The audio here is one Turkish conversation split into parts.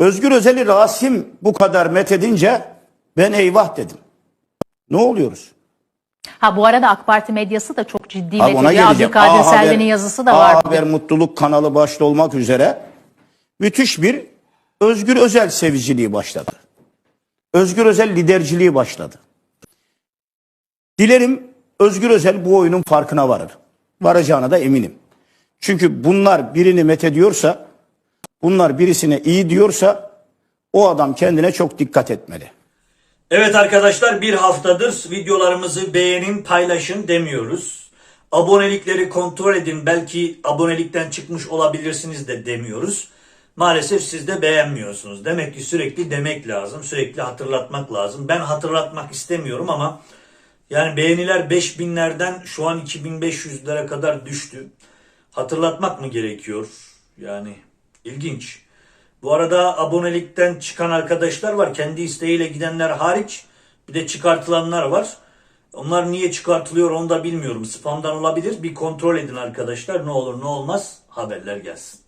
Özgür Özel'i Rasim bu kadar methedince ben eyvah dedim. Ne oluyoruz? Ha bu arada AK Parti medyası da çok ciddi Abi ona geleceğim. Abdülkadir Selvi'nin yazısı da A var. Haber Mutluluk kanalı başta olmak üzere müthiş bir Özgür Özel seviciliği başladı. Özgür Özel liderciliği başladı. Dilerim Özgür Özel bu oyunun farkına varır. Varacağına da eminim. Çünkü bunlar birini methediyorsa, bunlar birisine iyi diyorsa o adam kendine çok dikkat etmeli. Evet arkadaşlar bir haftadır videolarımızı beğenin paylaşın demiyoruz. Abonelikleri kontrol edin belki abonelikten çıkmış olabilirsiniz de demiyoruz. Maalesef siz de beğenmiyorsunuz. Demek ki sürekli demek lazım. Sürekli hatırlatmak lazım. Ben hatırlatmak istemiyorum ama yani beğeniler 5000'lerden şu an 2500'lere kadar düştü. Hatırlatmak mı gerekiyor? Yani ilginç. Bu arada abonelikten çıkan arkadaşlar var. Kendi isteğiyle gidenler hariç. Bir de çıkartılanlar var. Onlar niye çıkartılıyor onu da bilmiyorum. Spamdan olabilir. Bir kontrol edin arkadaşlar. Ne olur ne olmaz haberler gelsin.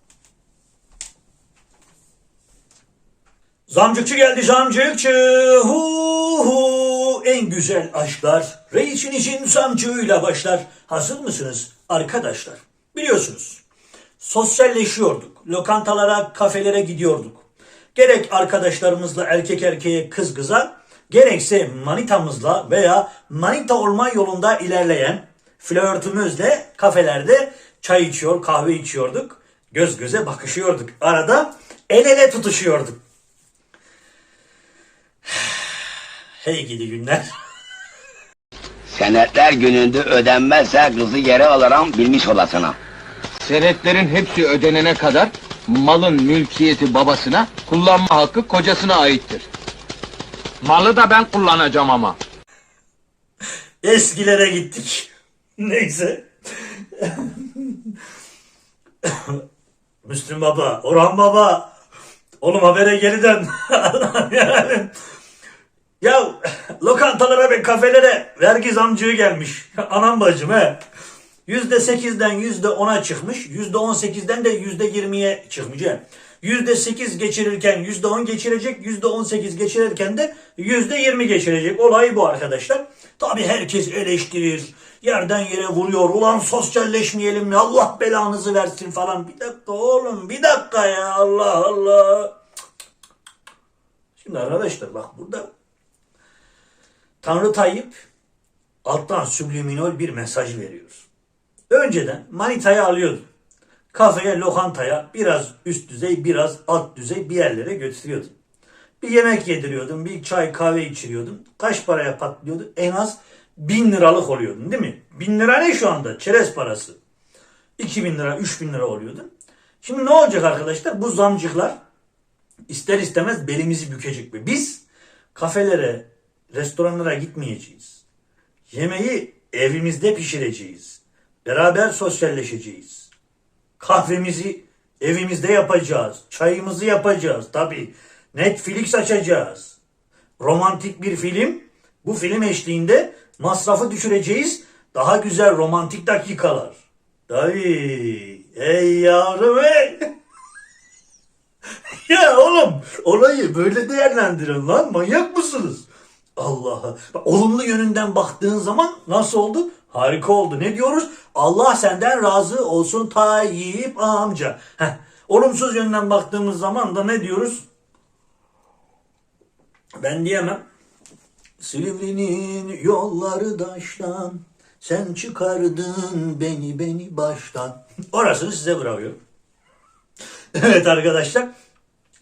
Zamcıkçı geldi zamcıkçı. Hu hu. En güzel aşklar. Reisin için zamcıyla başlar. Hazır mısınız arkadaşlar? Biliyorsunuz sosyalleşiyorduk. Lokantalara, kafelere gidiyorduk. Gerek arkadaşlarımızla erkek erkeğe kız kıza, gerekse manitamızla veya manita olma yolunda ilerleyen flörtümüzle kafelerde çay içiyor, kahve içiyorduk. Göz göze bakışıyorduk. Arada el ele tutuşuyorduk. Hey gidi günler. Senetler gününde ödenmezse kızı geri alırım bilmiş olasına. Senetlerin hepsi ödenene kadar malın mülkiyeti babasına, kullanma hakkı kocasına aittir. Malı da ben kullanacağım ama. Eskilere gittik. Neyse. Müslüm Baba, Orhan Baba. Oğlum habere geri dön. yani. Ya lokantalara ve kafelere vergi zamcığı gelmiş. Anam bacım he. Yüzde sekizden yüzde ona çıkmış. Yüzde on sekizden de yüzde yirmiye çıkmış. Yüzde sekiz geçirirken yüzde on geçirecek. Yüzde on sekiz geçirirken de yüzde yirmi geçirecek. Olay bu arkadaşlar. Tabi herkes eleştirir. Yerden yere vuruyor. Ulan sosyalleşmeyelim mi? Allah belanızı versin falan. Bir dakika oğlum bir dakika ya Allah Allah. Şimdi arkadaşlar bak burada Tanrı Tayyip alttan subliminal bir mesaj veriyor. Önceden manitayı alıyordun. Kafeye, lokantaya biraz üst düzey, biraz alt düzey bir yerlere götürüyordun. Bir yemek yediriyordun, bir çay kahve içiriyordun. Kaç paraya patlıyordu? En az bin liralık oluyordun değil mi? Bin lira ne şu anda? Çerez parası. 2000 lira, 3000 lira oluyordu. Şimdi ne olacak arkadaşlar? Bu zamcıklar ister istemez belimizi bükecek. Ve biz kafelere, restoranlara gitmeyeceğiz. Yemeği evimizde pişireceğiz. Beraber sosyalleşeceğiz. Kahvemizi evimizde yapacağız. Çayımızı yapacağız tabi. Netflix açacağız. Romantik bir film. Bu film eşliğinde masrafı düşüreceğiz. Daha güzel romantik dakikalar. Tabii. Ey yavrum ey. ya oğlum olayı böyle değerlendirin lan. Manyak mısınız? Allah'a. Olumlu yönünden baktığın zaman nasıl oldu? Harika oldu. Ne diyoruz? Allah senden razı olsun Tayyip amca. Heh. Olumsuz yönden baktığımız zaman da ne diyoruz? Ben diyemem. Silivri'nin yolları daştan, sen çıkardın beni beni baştan. Orasını size bırakıyorum. Evet arkadaşlar.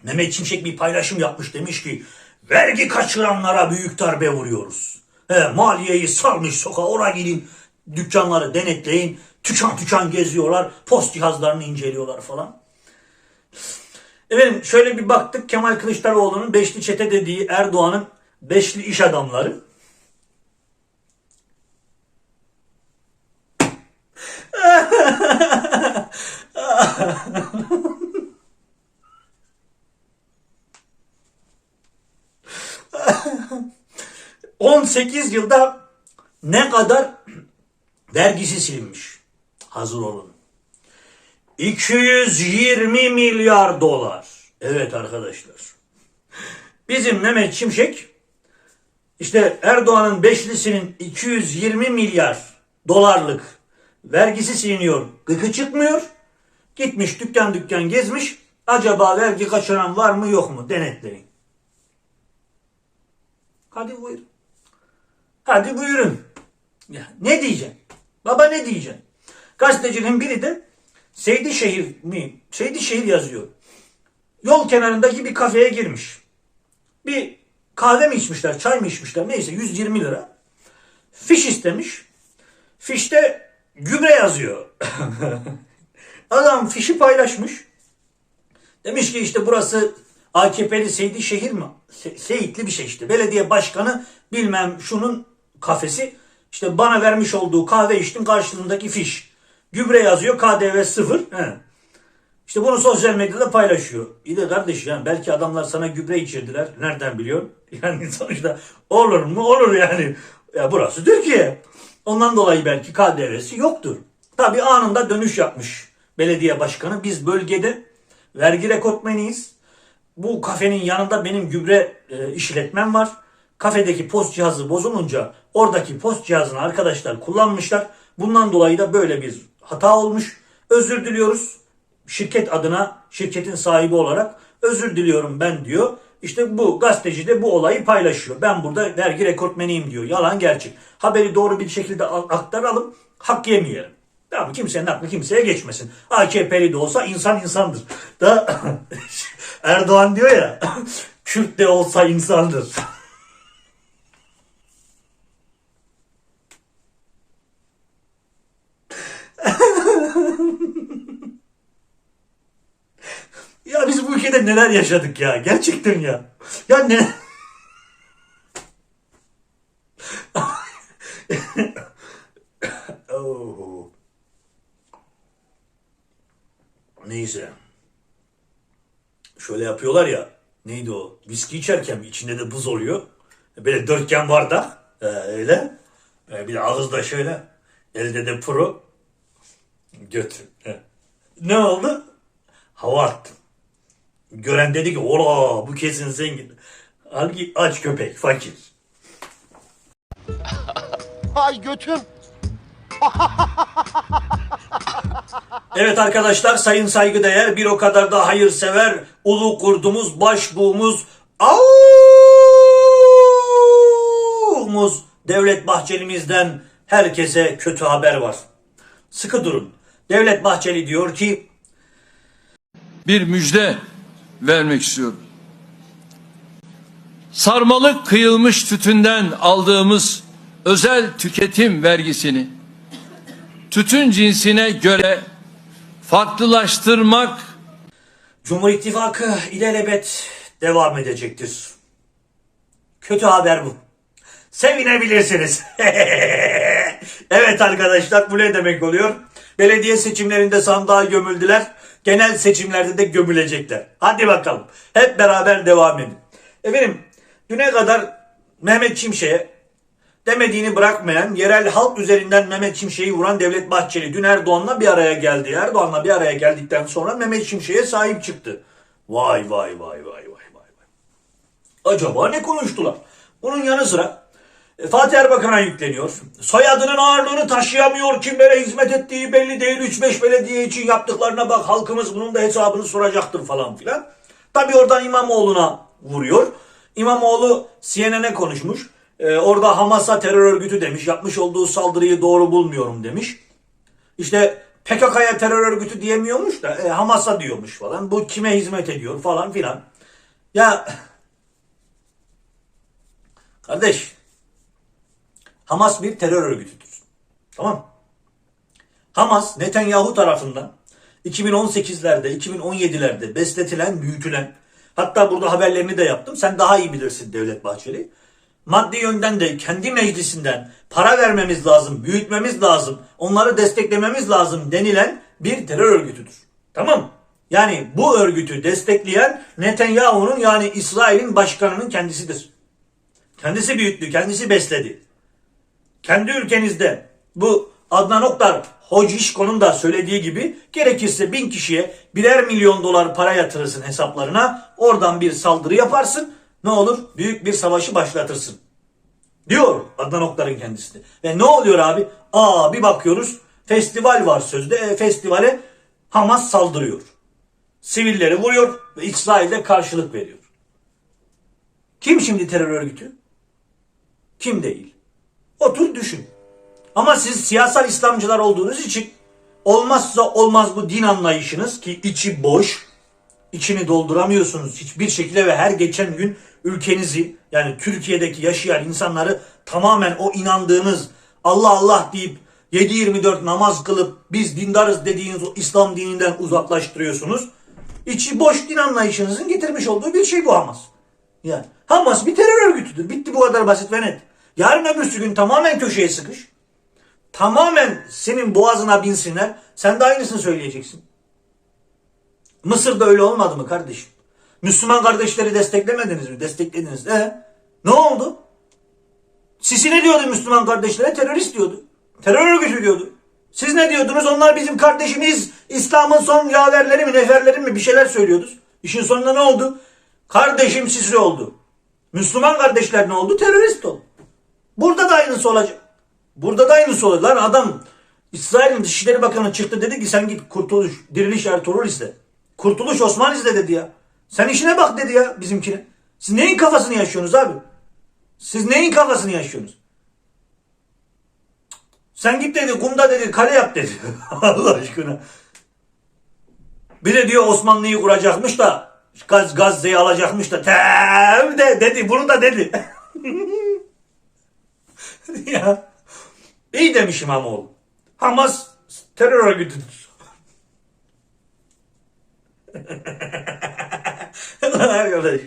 Mehmet Şimşek bir paylaşım yapmış demiş ki vergi kaçıranlara büyük darbe vuruyoruz. He, maliyeyi salmış sokağa oraya gidin dükkanları denetleyin. Tükan tükan geziyorlar. Post cihazlarını inceliyorlar falan. Efendim şöyle bir baktık Kemal Kılıçdaroğlu'nun beşli çete dediği Erdoğan'ın beşli iş adamları. ...18 yılda ne kadar vergisi silinmiş. Hazır olun. 220 milyar dolar. Evet arkadaşlar. Bizim Mehmet Şimşek işte Erdoğan'ın beşlisinin 220 milyar dolarlık vergisi siliniyor. Gıkı çıkmıyor. Gitmiş dükkan dükkan gezmiş. Acaba vergi kaçıran var mı yok mu denetleyin. Hadi buyurun. Hadi buyurun. Ya, ne diyeceksin? Baba ne diyeceksin? Gazetecinin biri de Seydişehir mi? Seydişehir yazıyor. Yol kenarındaki bir kafeye girmiş. Bir kahve mi içmişler, çay mı içmişler neyse 120 lira. Fiş istemiş. Fişte gübre yazıyor. Adam fişi paylaşmış. Demiş ki işte burası AKP'li Seydi şehir mi? Se- Seyitli bir şey işte. Belediye başkanı bilmem şunun kafesi. İşte bana vermiş olduğu kahve içtim karşılığındaki fiş. Gübre yazıyor KDV sıfır. He. İşte bunu sosyal medyada paylaşıyor. İyi de kardeş yani belki adamlar sana gübre içirdiler. Nereden biliyorsun? Yani sonuçta olur mu? Olur yani. Ya burası Türkiye. Ondan dolayı belki KDV'si yoktur. Tabii anında dönüş yapmış belediye başkanı. Biz bölgede vergi rekortmeniyiz. Bu kafenin yanında benim gübre e, işletmem var. Kafedeki post cihazı bozulunca oradaki post cihazını arkadaşlar kullanmışlar. Bundan dolayı da böyle bir hata olmuş. Özür diliyoruz. Şirket adına şirketin sahibi olarak özür diliyorum ben diyor. İşte bu gazeteci de bu olayı paylaşıyor. Ben burada vergi rekortmeniyim diyor. Yalan gerçek. Haberi doğru bir şekilde aktaralım. Hak yemeyelim. Tamam kimsenin aklı kimseye geçmesin. AKP'li de olsa insan insandır. Da Erdoğan diyor ya Kürt de olsa insandır. Ya biz bu ülkede neler yaşadık ya. Gerçekten ya. Ya ne... Oh. Neyse. Şöyle yapıyorlar ya. Neydi o? Viski içerken içinde de buz oluyor. Böyle dörtgen bardak. Ee, öyle. Ee, bir de ağızda şöyle. Elde de pro. Götür. Ne oldu? Hava attım. Gören dedi ki ola bu kesin zengin. Halbuki aç köpek fakir. Ay götüm. Evet arkadaşlar sayın saygıdeğer bir o kadar da hayırsever ulu kurdumuz başbuğumuz Auumuz Devlet Bahçeli'mizden herkese kötü haber var. Sıkı durun. Devlet Bahçeli diyor ki bir müjde vermek istiyorum. Sarmalık kıyılmış tütünden aldığımız özel tüketim vergisini tütün cinsine göre farklılaştırmak Cumhur İttifakı ilelebet devam edecektir. Kötü haber bu. Sevinebilirsiniz. evet arkadaşlar bu ne demek oluyor? Belediye seçimlerinde sandığa gömüldüler. Genel seçimlerde de gömülecekler. Hadi bakalım. Hep beraber devam edin. Efendim düne kadar Mehmet Şimşek'e demediğini bırakmayan, yerel halk üzerinden Mehmet Şimşek'i vuran Devlet Bahçeli dün Erdoğan'la bir araya geldi. Erdoğan'la bir araya geldikten sonra Mehmet Şimşek'e sahip çıktı. Vay vay vay vay vay vay vay. Acaba ne konuştular? Bunun yanı sıra Fatih Erbakan'a yükleniyor. Soyadının ağırlığını taşıyamıyor. Kimlere hizmet ettiği belli değil. 3-5 belediye için yaptıklarına bak. Halkımız bunun da hesabını soracaktır falan filan. Tabi oradan İmamoğlu'na vuruyor. İmamoğlu CNN'e konuşmuş. Ee, orada Hamas'a terör örgütü demiş. Yapmış olduğu saldırıyı doğru bulmuyorum demiş. İşte PKK'ya terör örgütü diyemiyormuş da e, Hamas'a diyormuş falan. Bu kime hizmet ediyor falan filan. Ya kardeş Hamas bir terör örgütüdür. Tamam Hamas Netanyahu tarafından 2018'lerde, 2017'lerde besletilen, büyütülen, hatta burada haberlerini de yaptım. Sen daha iyi bilirsin Devlet Bahçeli. Maddi yönden de kendi meclisinden para vermemiz lazım, büyütmemiz lazım, onları desteklememiz lazım denilen bir terör örgütüdür. Tamam mı? Yani bu örgütü destekleyen Netanyahu'nun yani İsrail'in başkanının kendisidir. Kendisi büyüttü, kendisi besledi kendi ülkenizde bu Adnan Oktar Hocişko'nun da söylediği gibi gerekirse bin kişiye birer milyon dolar para yatırırsın hesaplarına. Oradan bir saldırı yaparsın. Ne olur? Büyük bir savaşı başlatırsın. Diyor Adnan Oktar'ın kendisi de. Ve ne oluyor abi? Aa bir bakıyoruz festival var sözde. E, festivale Hamas saldırıyor. Sivilleri vuruyor ve İsrail'de karşılık veriyor. Kim şimdi terör örgütü? Kim değil? Otur düşün. Ama siz siyasal İslamcılar olduğunuz için olmazsa olmaz bu din anlayışınız ki içi boş, içini dolduramıyorsunuz hiçbir şekilde ve her geçen gün ülkenizi yani Türkiye'deki yaşayan insanları tamamen o inandığınız Allah Allah deyip 7-24 namaz kılıp biz dindarız dediğiniz o İslam dininden uzaklaştırıyorsunuz. İçi boş din anlayışınızın getirmiş olduğu bir şey bu Hamas. Yani Hamas bir terör örgütüdür. Bitti bu kadar basit ve net. Yarın öbürsü gün tamamen köşeye sıkış. Tamamen senin boğazına binsinler. Sen de aynısını söyleyeceksin. Mısır'da öyle olmadı mı kardeşim? Müslüman kardeşleri desteklemediniz mi? Desteklediniz. E ne oldu? Sisi ne diyordu Müslüman kardeşlere? Terörist diyordu. Terör örgütü diyordu. Siz ne diyordunuz? Onlar bizim kardeşimiz. İslam'ın son yaverleri mi, neferleri mi bir şeyler söylüyordunuz. İşin sonunda ne oldu? Kardeşim Sisi oldu. Müslüman kardeşler ne oldu? Terörist oldu. Burada da aynısı olacak. Burada da aynısı olacak. Lan adam İsrail'in Dışişleri Bakanı çıktı dedi ki sen git Kurtuluş, Diriliş Ertuğrul izle. Kurtuluş Osman izle dedi ya. Sen işine bak dedi ya bizimkine. Siz neyin kafasını yaşıyorsunuz abi? Siz neyin kafasını yaşıyorsunuz? Sen git dedi kumda dedi kale yap dedi. Allah aşkına. Bir de diyor Osmanlı'yı kuracakmış da Gaz, Gazze'yi alacakmış da tem de dedi bunu da dedi. ya. İyi demiş İmamoğlu. Hamas terör örgütüdür. Lan arkadaş.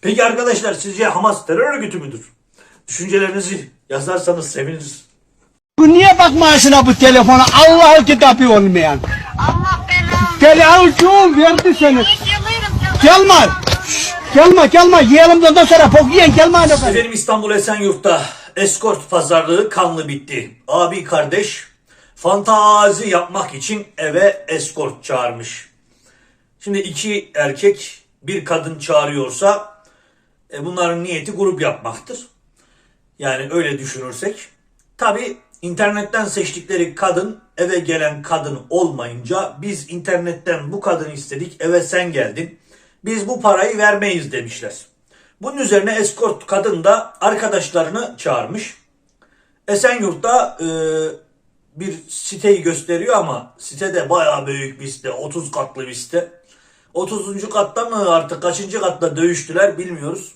Peki arkadaşlar sizce Hamas terör örgütü müdür? Düşüncelerinizi yazarsanız seviniriz. Bu niye bakmıyorsun bu telefona? Allah'ın kitabı olmayan. Allah belanı. Telefon verdi seni. Yalarım. Gelme. Gelme. Yiyelim de ondan sonra pok yiyen gelme. hadi. Efendim İstanbul Esenyurt'ta eskort pazarlığı kanlı bitti. Abi kardeş fantazi yapmak için eve eskort çağırmış. Şimdi iki erkek bir kadın çağırıyorsa e, bunların niyeti grup yapmaktır. Yani öyle düşünürsek. Tabi internetten seçtikleri kadın eve gelen kadın olmayınca biz internetten bu kadını istedik eve sen geldin. Biz bu parayı vermeyiz demişler. Bunun üzerine eskort kadın da arkadaşlarını çağırmış. Esenyurt'ta e, bir siteyi gösteriyor ama site de bayağı büyük bir site. 30 katlı bir site. 30. katta mı artık kaçıncı katta dövüştüler bilmiyoruz.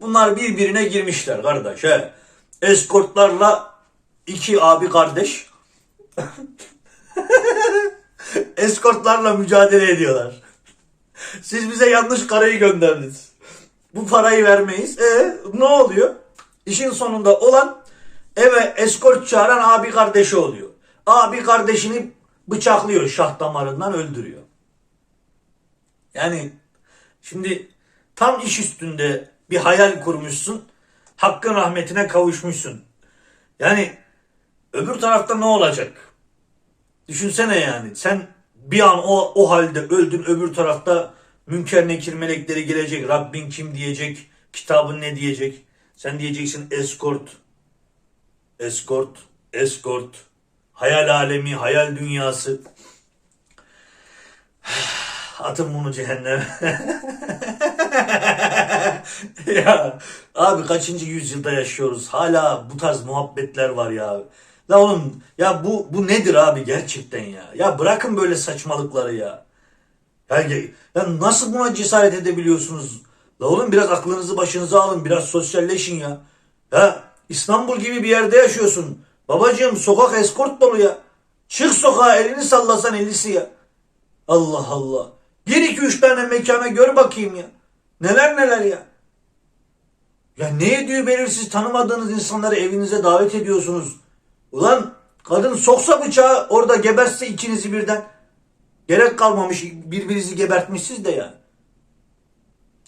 Bunlar birbirine girmişler kardeş. He. Eskortlarla iki abi kardeş. Eskortlarla mücadele ediyorlar. Siz bize yanlış karayı gönderdiniz. Bu parayı vermeyiz. E ne oluyor? İşin sonunda olan eve eskort çağıran abi kardeşi oluyor. Abi kardeşini bıçaklıyor şah damarından öldürüyor. Yani şimdi tam iş üstünde bir hayal kurmuşsun. Hakkın rahmetine kavuşmuşsun. Yani öbür tarafta ne olacak? Düşünsene yani sen bir an o, o halde öldün öbür tarafta münker nekir melekleri gelecek. Rabbin kim diyecek? Kitabın ne diyecek? Sen diyeceksin eskort. Eskort. Eskort. Hayal alemi, hayal dünyası. Atın bunu cehenneme. ya abi kaçıncı yüzyılda yaşıyoruz? Hala bu tarz muhabbetler var ya. La oğlum ya bu bu nedir abi gerçekten ya? Ya bırakın böyle saçmalıkları ya. Ya, ya, nasıl buna cesaret edebiliyorsunuz? La oğlum biraz aklınızı başınıza alın, biraz sosyalleşin ya. Ya İstanbul gibi bir yerde yaşıyorsun. Babacığım sokak eskort dolu ya. Çık sokağa elini sallasan ellisi ya. Allah Allah. Gir iki üç tane mekana gör bakayım ya. Neler neler ya. Ya ne ediyor belirsiz tanımadığınız insanları evinize davet ediyorsunuz. Ulan kadın soksa bıçağı orada geberse ikinizi birden. Gerek kalmamış birbirinizi gebertmişsiz de ya.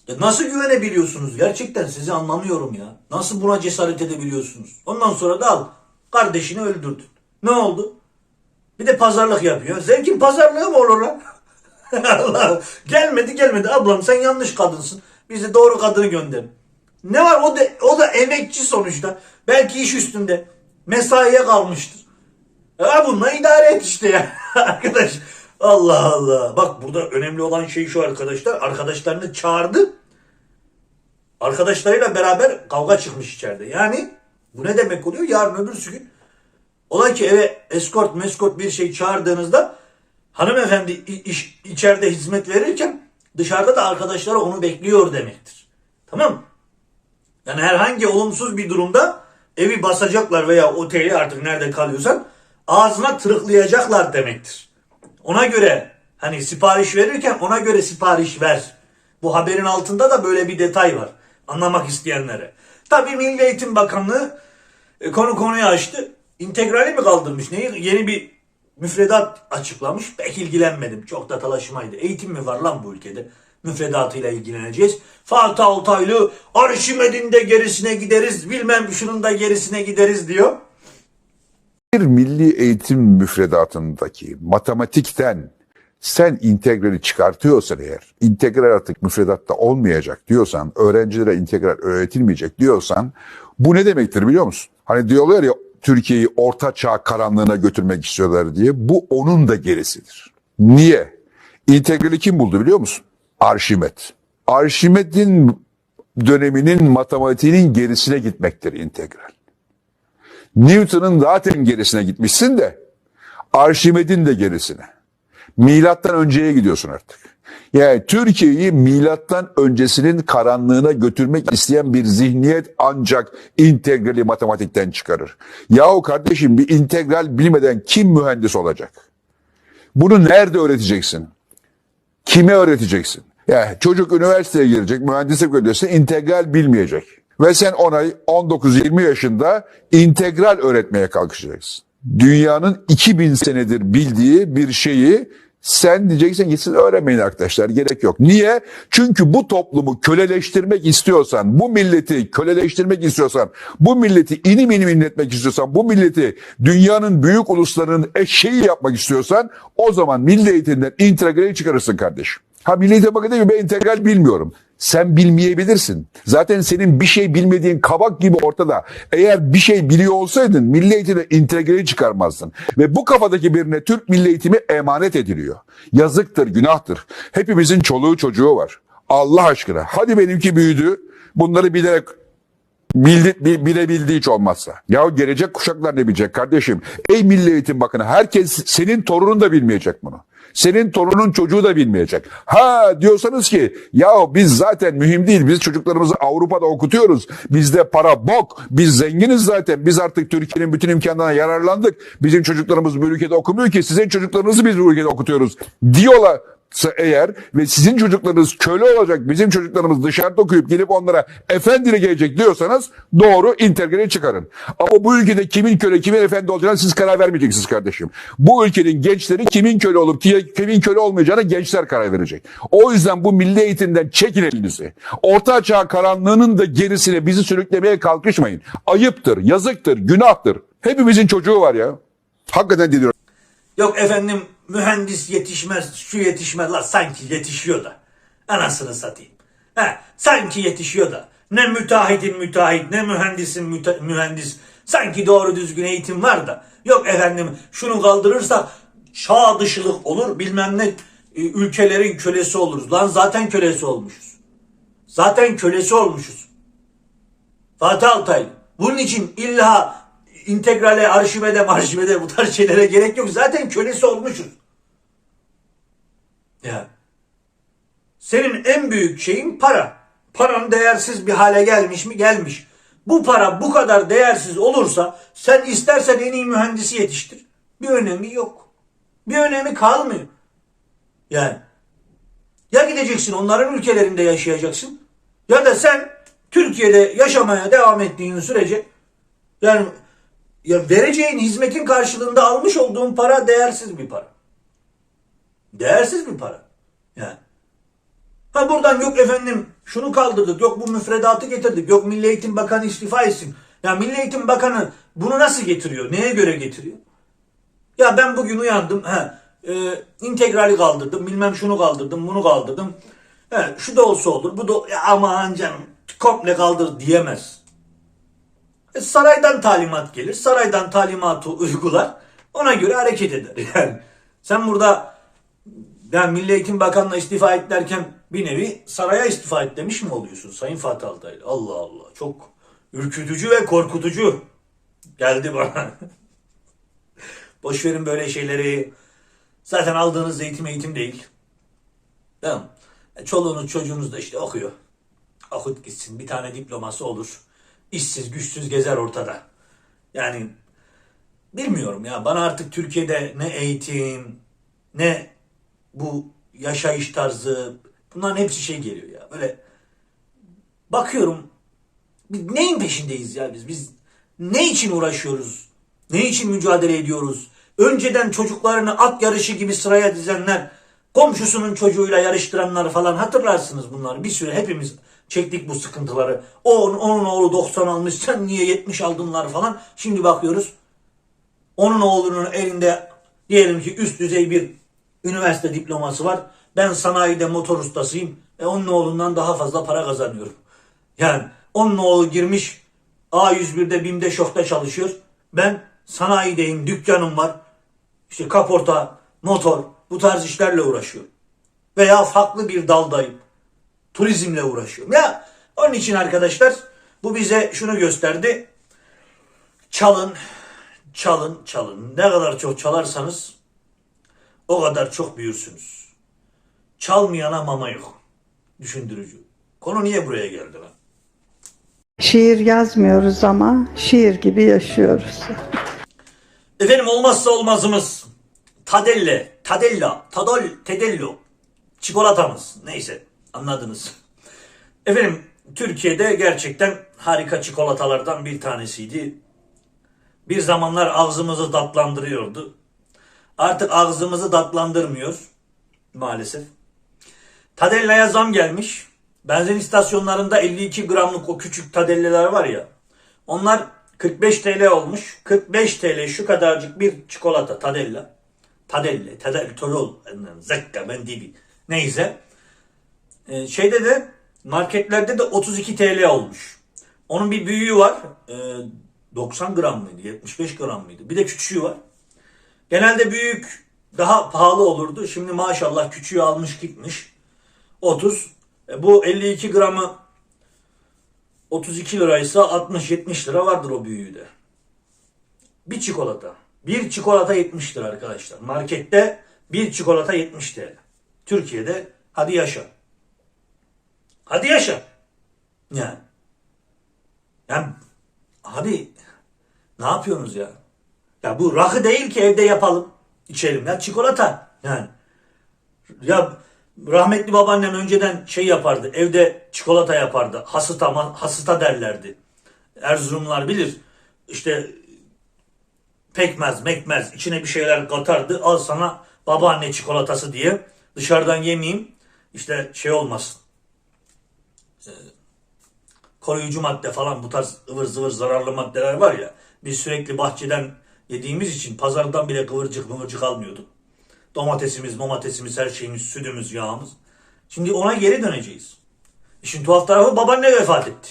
Ya nasıl güvenebiliyorsunuz? Gerçekten sizi anlamıyorum ya. Nasıl buna cesaret edebiliyorsunuz? Ondan sonra da al. Kardeşini öldürdün. Ne oldu? Bir de pazarlık yapıyor. Zevkin pazarlığı mı olur lan? Allah gelmedi gelmedi ablam sen yanlış kadınsın. Bize doğru kadını gönder. Ne var o da o da emekçi sonuçta. Belki iş üstünde mesaiye kalmıştır. Ya bununla idare et işte ya arkadaş. Allah Allah. Bak burada önemli olan şey şu arkadaşlar. Arkadaşlarını çağırdı. Arkadaşlarıyla beraber kavga çıkmış içeride. Yani bu ne demek oluyor? Yarın öbürsü gün Ola ki eve eskort meskort bir şey çağırdığınızda hanımefendi iş, içeride hizmet verirken dışarıda da arkadaşları onu bekliyor demektir. Tamam mı? Yani herhangi olumsuz bir durumda evi basacaklar veya oteli artık nerede kalıyorsan ağzına tırıklayacaklar demektir. Ona göre hani sipariş verirken ona göre sipariş ver. Bu haberin altında da böyle bir detay var. Anlamak isteyenlere. Tabii Milli Eğitim Bakanlığı e, konu konuyu açtı. İntegrali mi kaldırmış? Neyi? Yeni bir müfredat açıklamış. Pek ilgilenmedim. Çok da talaşmaydı. Eğitim mi var lan bu ülkede? Müfredatıyla ilgileneceğiz. Fatih Altaylı Arşimed'in de gerisine gideriz. Bilmem şunun da gerisine gideriz diyor. bir milli eğitim müfredatındaki matematikten sen integrali çıkartıyorsan eğer, integral artık müfredatta olmayacak diyorsan, öğrencilere integral öğretilmeyecek diyorsan, bu ne demektir biliyor musun? Hani diyorlar ya Türkiye'yi orta çağ karanlığına götürmek istiyorlar diye, bu onun da gerisidir. Niye? İntegrali kim buldu biliyor musun? Arşimet. Arşimet'in döneminin matematiğinin gerisine gitmektir integral. Newton'un zaten gerisine gitmişsin de Arşimed'in de gerisine. Milattan önceye gidiyorsun artık. Yani Türkiye'yi milattan öncesinin karanlığına götürmek isteyen bir zihniyet ancak integrali matematikten çıkarır. Yahu kardeşim bir integral bilmeden kim mühendis olacak? Bunu nerede öğreteceksin? Kime öğreteceksin? Yani çocuk üniversiteye girecek, mühendislik öğreteceksin, integral bilmeyecek. Ve sen ona 19-20 yaşında integral öğretmeye kalkışacaksın. Dünyanın 2000 senedir bildiği bir şeyi sen diyeceksin ki öğrenmeyin arkadaşlar gerek yok. Niye? Çünkü bu toplumu köleleştirmek istiyorsan, bu milleti köleleştirmek istiyorsan, bu milleti inim inim inletmek istiyorsan, bu milleti dünyanın büyük uluslarının eşeği yapmak istiyorsan o zaman milli eğitimden integrali çıkarırsın kardeşim. Ha milli eğitim bakın diyor ki ben integral bilmiyorum. Sen bilmeyebilirsin. Zaten senin bir şey bilmediğin kabak gibi ortada. Eğer bir şey biliyor olsaydın milli eğitimde integrali çıkarmazdın. Ve bu kafadaki birine Türk milli eğitimi emanet ediliyor. Yazıktır, günahtır. Hepimizin çoluğu çocuğu var. Allah aşkına. Hadi benimki büyüdü. Bunları bilerek Bildi, bi- bilebildiği hiç olmazsa. Ya gelecek kuşaklar ne bilecek kardeşim? Ey Milli Eğitim Bakanı herkes senin torunun da bilmeyecek bunu. Senin torunun çocuğu da bilmeyecek. Ha diyorsanız ki ya biz zaten mühim değil. Biz çocuklarımızı Avrupa'da okutuyoruz. Bizde para bok. Biz zenginiz zaten. Biz artık Türkiye'nin bütün imkanlarına yararlandık. Bizim çocuklarımız bu ülkede okumuyor ki sizin çocuklarınızı biz bu ülkede okutuyoruz. Diyorlar eğer ve sizin çocuklarınız köle olacak, bizim çocuklarımız dışarıda okuyup gelip onlara efendili gelecek diyorsanız doğru integrali çıkarın. Ama bu ülkede kimin köle, kimin efendi olacağına siz karar vermeyeceksiniz kardeşim. Bu ülkenin gençleri kimin köle olup ki- kimin köle olmayacağına gençler karar verecek. O yüzden bu milli eğitimden çekin elinizi. Orta çağ karanlığının da gerisine bizi sürüklemeye kalkışmayın. Ayıptır, yazıktır, günahtır. Hepimizin çocuğu var ya. Hakikaten diliyorum. Yok efendim mühendis yetişmez, şu yetişmez. La sanki yetişiyor da. Anasını satayım. He, sanki yetişiyor da. Ne müteahhitin müteahhit, ne mühendisin müte- mühendis. Sanki doğru düzgün eğitim var da. Yok efendim şunu kaldırırsak çağ dışılık olur bilmem ne e, ülkelerin kölesi oluruz. Lan zaten kölesi olmuşuz. Zaten kölesi olmuşuz. Fatih Altaylı. Bunun için illa integrale, arşivede, marşivede bu tarz şeylere gerek yok. Zaten kölesi olmuşuz. Ya. Senin en büyük şeyin para. Paran değersiz bir hale gelmiş mi? Gelmiş. Bu para bu kadar değersiz olursa sen istersen en iyi mühendisi yetiştir. Bir önemi yok. Bir önemi kalmıyor. Yani ya gideceksin onların ülkelerinde yaşayacaksın ya da sen Türkiye'de yaşamaya devam ettiğin sürece yani ya vereceğin hizmetin karşılığında almış olduğun para değersiz bir para. Değersiz bir para. Yani. Ha buradan yok efendim şunu kaldırdık, yok bu müfredatı getirdik, yok Milli Eğitim Bakanı istifa etsin. Ya Milli Eğitim Bakanı bunu nasıl getiriyor? Neye göre getiriyor? Ya ben bugün uyandım. He, e, integrali kaldırdım. Bilmem şunu kaldırdım. Bunu kaldırdım. He, şu da olsa olur. Bu da ya aman canım komple kaldır diyemez. E, saraydan talimat gelir. Saraydan talimatı uygular. Ona göre hareket eder. Yani sen burada yani Milli Eğitim Bakanı'na istifa et derken bir nevi saraya istifa et demiş mi oluyorsun Sayın Fatih Altaylı? Allah Allah çok ürkütücü ve korkutucu geldi bana. Boş verin böyle şeyleri. Zaten aldığınız eğitim eğitim değil. Tamam. E, Çoluğunuz çocuğunuz da işte okuyor. Okut gitsin bir tane diploması olur. İşsiz güçsüz gezer ortada. Yani bilmiyorum ya bana artık Türkiye'de ne eğitim ne bu yaşayış tarzı bunların hepsi şey geliyor ya. Böyle bakıyorum neyin peşindeyiz ya biz? Biz ne için uğraşıyoruz? Ne için mücadele ediyoruz? Önceden çocuklarını at yarışı gibi sıraya dizenler, komşusunun çocuğuyla yarıştıranlar falan hatırlarsınız bunları. Bir süre hepimiz çektik bu sıkıntıları. O, onun oğlu 90 almış sen niye 70 aldınlar falan. Şimdi bakıyoruz onun oğlunun elinde diyelim ki üst düzey bir üniversite diploması var. Ben sanayide motor ustasıyım. E onun oğlundan daha fazla para kazanıyorum. Yani onun oğlu girmiş A101'de BİM'de şofta çalışıyor. Ben sanayideyim, dükkanım var. İşte kaporta, motor bu tarz işlerle uğraşıyorum. Veya farklı bir daldayım. Turizmle uğraşıyorum. Ya onun için arkadaşlar bu bize şunu gösterdi. Çalın, çalın, çalın. Ne kadar çok çalarsanız o kadar çok büyürsünüz. Çalmayana mama yok. Düşündürücü. Konu niye buraya geldi lan? Şiir yazmıyoruz ama şiir gibi yaşıyoruz. Efendim olmazsa olmazımız Tadelle, Tadella, Tadol, Tedello. Çikolatamız. Neyse anladınız. Efendim Türkiye'de gerçekten harika çikolatalardan bir tanesiydi. Bir zamanlar ağzımızı tatlandırıyordu. Artık ağzımızı tatlandırmıyor maalesef. Tadella'ya zam gelmiş. Benzin istasyonlarında 52 gramlık o küçük tadelleler var ya. Onlar 45 TL olmuş. 45 TL şu kadarcık bir çikolata tadella. Tadelle, tadel, torol, zakka, ben dibi. Neyse. Ee, şeyde de marketlerde de 32 TL olmuş. Onun bir büyüğü var. Ee, 90 gram mıydı? 75 gram mıydı? Bir de küçüğü var. Genelde büyük daha pahalı olurdu. Şimdi maşallah küçüğü almış gitmiş. 30. E, bu 52 gramı 32 liraysa 60-70 lira vardır o büyüğü de. Bir çikolata. Bir çikolata 70 lira arkadaşlar. Markette bir çikolata 70 TL. Türkiye'de hadi yaşa. Hadi yaşa. Yani. Yani abi ne yapıyorsunuz ya? Ya bu rakı değil ki evde yapalım. içelim ya çikolata. Yani. Ya rahmetli babaannem önceden şey yapardı. Evde çikolata yapardı. Hasıta, hasıta derlerdi. Erzurumlar bilir. İşte pekmez, mekmez içine bir şeyler katardı. Al sana babaanne çikolatası diye. Dışarıdan yemeyeyim. İşte şey olmasın. Koruyucu madde falan bu tarz ıvır zıvır zararlı maddeler var ya. Biz sürekli bahçeden yediğimiz için pazardan bile kıvırcık mıvırcık almıyorduk. Domatesimiz, domatesimiz, her şeyimiz, sütümüz, yağımız. Şimdi ona geri döneceğiz. İşin tuhaf tarafı babaanne vefat etti.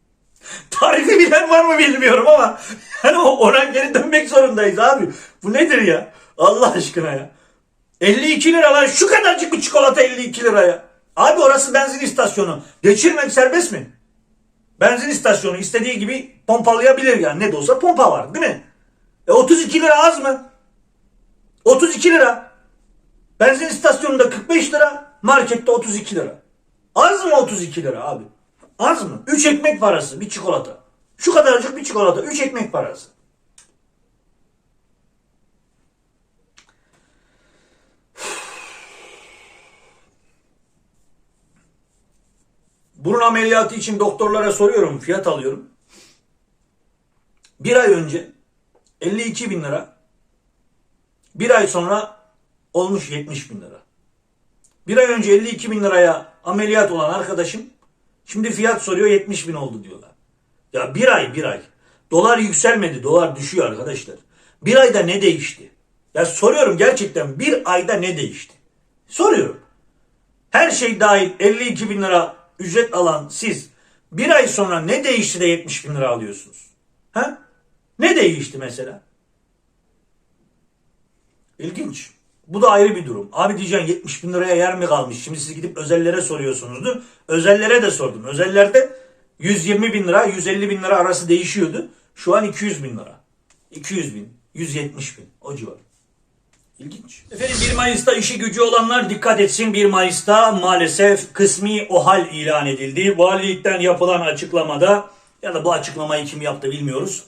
Tarifi bilen var mı bilmiyorum ama yani ona geri dönmek zorundayız abi. Bu nedir ya? Allah aşkına ya. 52 lira lan şu kadarcık bir çikolata 52 liraya. Abi orası benzin istasyonu. Geçirmek serbest mi? Benzin istasyonu istediği gibi pompalayabilir yani. Ne de olsa pompa var değil mi? E 32 lira az mı? 32 lira. Benzin istasyonunda 45 lira. Markette 32 lira. Az mı 32 lira abi? Az mı? 3 ekmek parası bir çikolata. Şu kadarcık bir çikolata. 3 ekmek parası. Burun ameliyatı için doktorlara soruyorum. Fiyat alıyorum. Bir ay önce 52 bin lira. Bir ay sonra olmuş 70 bin lira. Bir ay önce 52 bin liraya ameliyat olan arkadaşım şimdi fiyat soruyor 70 bin oldu diyorlar. Ya bir ay bir ay. Dolar yükselmedi dolar düşüyor arkadaşlar. Bir ayda ne değişti? Ya soruyorum gerçekten bir ayda ne değişti? Soruyorum. Her şey dahil 52 bin lira ücret alan siz bir ay sonra ne değişti de 70 bin lira alıyorsunuz? Ha? Ne değişti mesela? İlginç. Bu da ayrı bir durum. Abi diyeceksin 70 bin liraya yer mi kalmış? Şimdi siz gidip özellere soruyorsunuzdur. Özellere de sordum. Özellerde 120 bin lira, 150 bin lira arası değişiyordu. Şu an 200 bin lira. 200 bin, 170 bin. O civar. İlginç. Efendim 1 Mayıs'ta işi gücü olanlar dikkat etsin. 1 Mayıs'ta maalesef kısmi OHAL ilan edildi. Valilikten yapılan açıklamada ya da bu açıklamayı kim yaptı bilmiyoruz.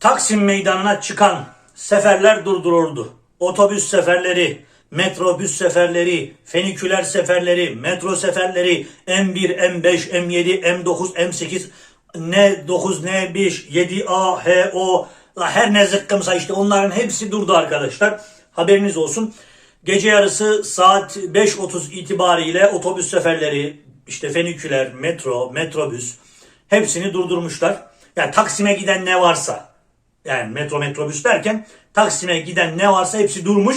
Taksim meydanına çıkan seferler durduruldu. Otobüs seferleri, metrobüs seferleri, feniküler seferleri, metro seferleri, M1, M5, M7, M9, M8, N9, N5, 7A, HO, her ne zıkkımsa işte onların hepsi durdu arkadaşlar. Haberiniz olsun. Gece yarısı saat 5.30 itibariyle otobüs seferleri, işte feniküler, metro, metrobüs hepsini durdurmuşlar. Yani Taksim'e giden ne varsa yani metro metrobüs derken Taksim'e giden ne varsa hepsi durmuş.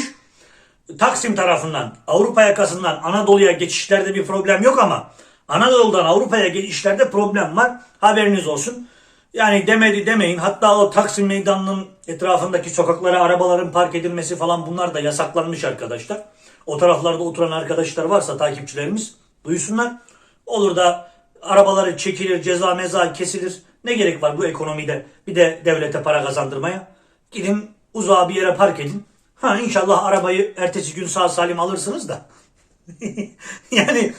Taksim tarafından Avrupa yakasından Anadolu'ya geçişlerde bir problem yok ama Anadolu'dan Avrupa'ya geçişlerde problem var. Haberiniz olsun. Yani demedi demeyin. Hatta o Taksim Meydanı'nın etrafındaki sokaklara arabaların park edilmesi falan bunlar da yasaklanmış arkadaşlar. O taraflarda oturan arkadaşlar varsa takipçilerimiz duysunlar. Olur da arabaları çekilir, ceza meza kesilir. Ne gerek var bu ekonomide bir de devlete para kazandırmaya? Gidin uzağa bir yere park edin. Ha inşallah arabayı ertesi gün sağ salim alırsınız da. yani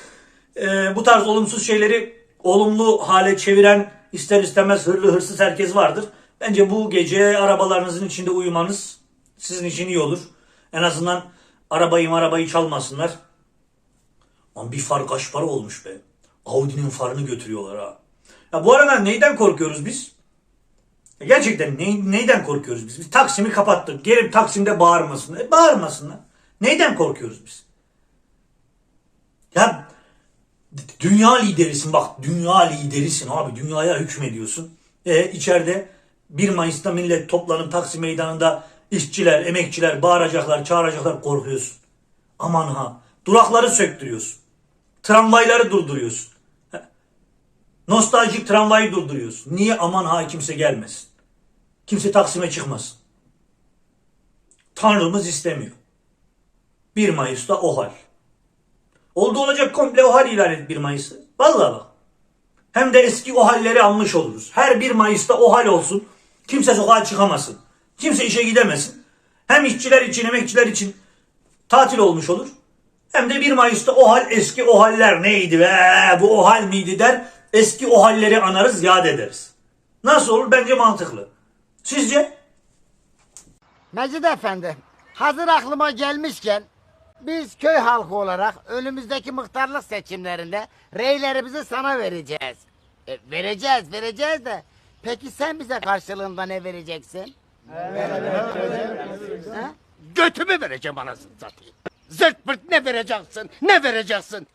e, bu tarz olumsuz şeyleri olumlu hale çeviren ister istemez hırlı hırsız herkes vardır. Bence bu gece arabalarınızın içinde uyumanız sizin için iyi olur. En azından arabayı arabayı çalmasınlar. Lan bir far kaç para olmuş be. Audi'nin farını götürüyorlar ha. Ya bu arada neyden korkuyoruz biz? Ya Gerçekten ne, neyden korkuyoruz biz? Biz Taksim'i kapattık. Gelip Taksim'de bağırmasınlar. E, bağırmasınlar. Neyden korkuyoruz biz? Ya dünya liderisin bak dünya liderisin abi dünyaya hükmediyorsun. E içeride 1 Mayıs'ta millet toplanıp Taksim meydanında işçiler, emekçiler bağıracaklar, çağıracaklar korkuyorsun. Aman ha durakları söktürüyorsun. Tramvayları durduruyorsun. Nostaljik tramvayı durduruyorsun. Niye aman ha kimse gelmesin? Kimse Taksim'e çıkmasın. Tanrımız istemiyor. 1 Mayıs'ta OHAL. Oldu olacak komple OHAL ilan et 1 Mayıs'ı. Vallahi bak. Hem de eski OHAL'leri almış oluruz. Her 1 Mayıs'ta OHAL olsun. Kimse sokağa çıkamasın. Kimse işe gidemesin. Hem işçiler için, emekçiler için tatil olmuş olur. Hem de 1 Mayıs'ta OHAL eski OHAL'ler neydi be bu OHAL miydi der. Eski OHAL'leri anarız yad ederiz. Nasıl olur? Bence mantıklı. Sizce? Mecid Efendi, hazır aklıma gelmişken biz köy halkı olarak önümüzdeki muhtarlık seçimlerinde reylerimizi sana vereceğiz. E, vereceğiz, vereceğiz de peki sen bize karşılığında ne vereceksin? Ha? Götümü vereceğim anasını satayım. Zırt pırt ne vereceksin, ne vereceksin?